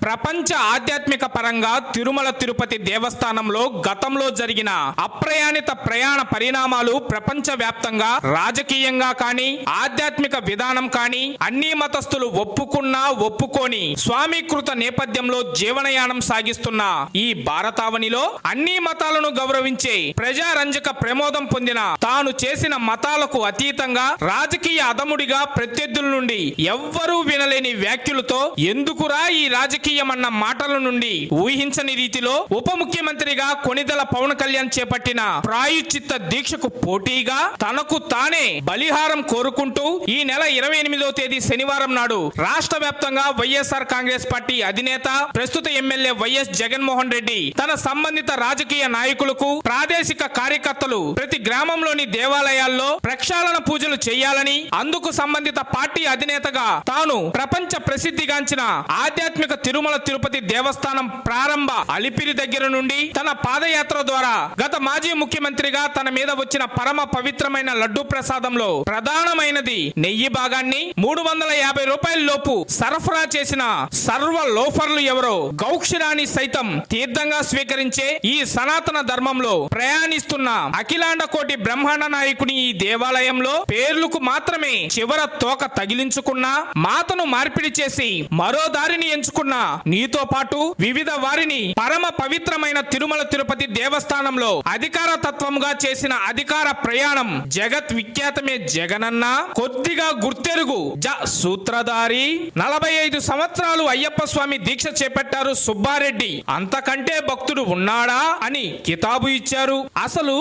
ప్రపంచ ఆధ్యాత్మిక పరంగా తిరుమల తిరుపతి దేవస్థానంలో గతంలో జరిగిన అప్రయాణిత ప్రయాణ పరిణామాలు ప్రపంచ వ్యాప్తంగా రాజకీయంగా కానీ ఆధ్యాత్మిక విధానం కానీ అన్ని మతస్థులు ఒప్పుకున్నా ఒప్పుకోని స్వామీకృత నేపథ్యంలో జీవనయానం సాగిస్తున్న ఈ భారతావనిలో అన్ని మతాలను గౌరవించే ప్రజారంజక ప్రమోదం పొందిన తాను చేసిన మతాలకు అతీతంగా రాజకీయ అదముడిగా ప్రత్యర్థుల నుండి ఎవ్వరూ వినలేని వ్యాఖ్యలతో ఎందుకురా ఈ రాజకీయ రాజకీయమన్న మాటల నుండి ఊహించని రీతిలో ఉప ముఖ్యమంత్రిగా కొనిదల పవన్ కళ్యాణ్ చేపట్టిన ప్రాయుచిత్త దీక్షకు పోటీగా తనకు తానే బలిహారం కోరుకుంటూ ఈ నెల ఇరవై ఎనిమిదో తేదీ శనివారం నాడు రాష్ట్ర వ్యాప్తంగా వైఎస్ఆర్ కాంగ్రెస్ పార్టీ అధినేత ప్రస్తుత ఎమ్మెల్యే వైఎస్ జగన్మోహన్ రెడ్డి తన సంబంధిత రాజకీయ నాయకులకు ప్రాదేశిక కార్యకర్తలు ప్రతి గ్రామంలోని దేవాలయాల్లో ప్రక్షాళన పూజలు చేయాలని అందుకు సంబంధిత పార్టీ అధినేతగా తాను ప్రపంచ ప్రసిద్ధిగాంచిన ఆధ్యాత్మిక తిరు తిరుమల తిరుపతి దేవస్థానం ప్రారంభ అలిపిరి దగ్గర నుండి తన పాదయాత్ర ద్వారా గత మాజీ ముఖ్యమంత్రిగా తన మీద వచ్చిన పరమ పవిత్రమైన లడ్డు ప్రసాదంలో ప్రధానమైనది నెయ్యి భాగాన్ని మూడు వందల యాభై రూపాయల లోపు సరఫరా చేసిన సర్వ లోఫర్లు ఎవరో గౌక్షరాణి సైతం తీర్థంగా స్వీకరించే ఈ సనాతన ధర్మంలో ప్రయాణిస్తున్న అఖిలాండ కోటి బ్రహ్మాండ నాయకుని ఈ దేవాలయంలో పేర్లకు మాత్రమే చివర తోక తగిలించుకున్న మాతను మార్పిడి చేసి మరో దారిని ఎంచుకున్న నీతో పాటు వివిధ వారిని పరమ పవిత్రమైన తిరుమల తిరుపతి దేవస్థానంలో అధికార తత్వంగా చేసిన అధికార ప్రయాణం జగత్ విఖ్యాతమే జగనన్న. కొద్దిగా గుర్తెరుగు. జ సూత్రధారి. నలభై ఐదు సంవత్సరాలు అయ్యప్ప స్వామి దీక్ష చేపట్టారు సుబ్బారెడ్డి. అంతకంటే భక్తుడు ఉన్నాడా అని కితాబు ఇచ్చారు. అసలు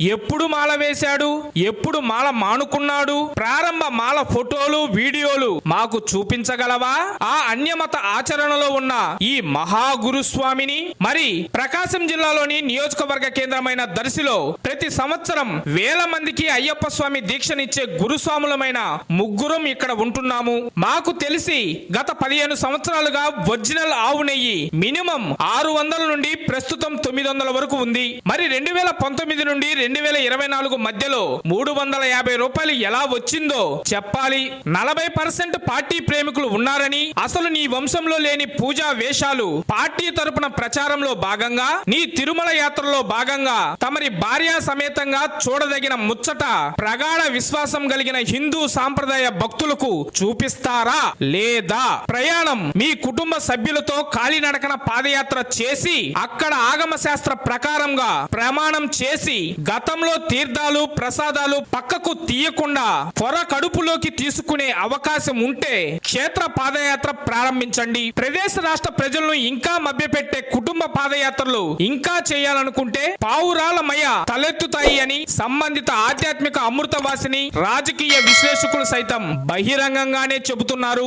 ఎప్పుడు మాల వేశాడు? ఎప్పుడు మాల మానుకున్నాడు? ప్రారంభ మాల ఫోటోలు వీడియోలు మాకు చూపించగలవా? ఆ అన్యమత ఆచరణలో ఉన్న ఈ మహాగురుస్వామిని మరి ప్రకాశం జిల్లాలోని నియోజకవర్గ కేంద్రమైన దర్శిలో ప్రతి సంవత్సరం వేల మందికి అయ్యప్ప స్వామి దీక్షనిచ్చే గురుస్వాములమైన ముగ్గురం ఇక్కడ ఉంటున్నాము. మాకు తెలిసి గత పదిహేను సంవత్సరాలుగా ఒరిజినల్ ఆవు నెయ్యి మినిమం ఆరు వందల నుండి ప్రస్తుతం తొమ్మిది వందల వరకు ఉంది. మరి రెండు వేల పంతొమ్మిది నుండి రెండు వేల ఇరవై నాలుగు మధ్యలో మూడు వందల యాభై రూపాయలు ఎలా వచ్చిందో చెప్పాలి. నలభై పర్సెంట్ పార్టీ ప్రేమికులు ఉన్నారని అసలు నీ వంశంలో లేని పూజా వేషాలు పార్టీ తరపున ప్రచారంలో భాగంగా నీ తిరుమల యాత్రలో భాగంగా తమరి భార్యా సమేతంగా చూడదగిన ముచ్చట ప్రగాఢ విశ్వాసం కలిగిన హిందూ సాంప్రదాయ భక్తులకు చూపిస్తారా లేదా? ప్రయాణం మీ కుటుంబ సభ్యులతో కాలినడకన పాదయాత్ర చేసి అక్కడ ఆగమ శాస్త్ర ప్రకారంగా ప్రమాణం చేసి గతంలో తీర్థాలు ప్రసాదాలు పక్కకు తీయకుండా పొర కడుపులోకి తీసుకునే అవకాశం ఉంటే క్షేత్ర పాదయాత్ర ప్రారంభించండి. ప్రదేశ రాష్ట్ర ప్రజలను ఇంకా మభ్యపెట్టే కుటుంబ పాదయాత్రలు ఇంకా చేయాలనుకుంటే పావురాలమయ తలెత్తుతాయి అని సంబంధిత ఆధ్యాత్మిక అమృతవాసిని రాజకీయ విశ్లేషకులు సైతం బహిరంగంగానే చెబుతున్నారు.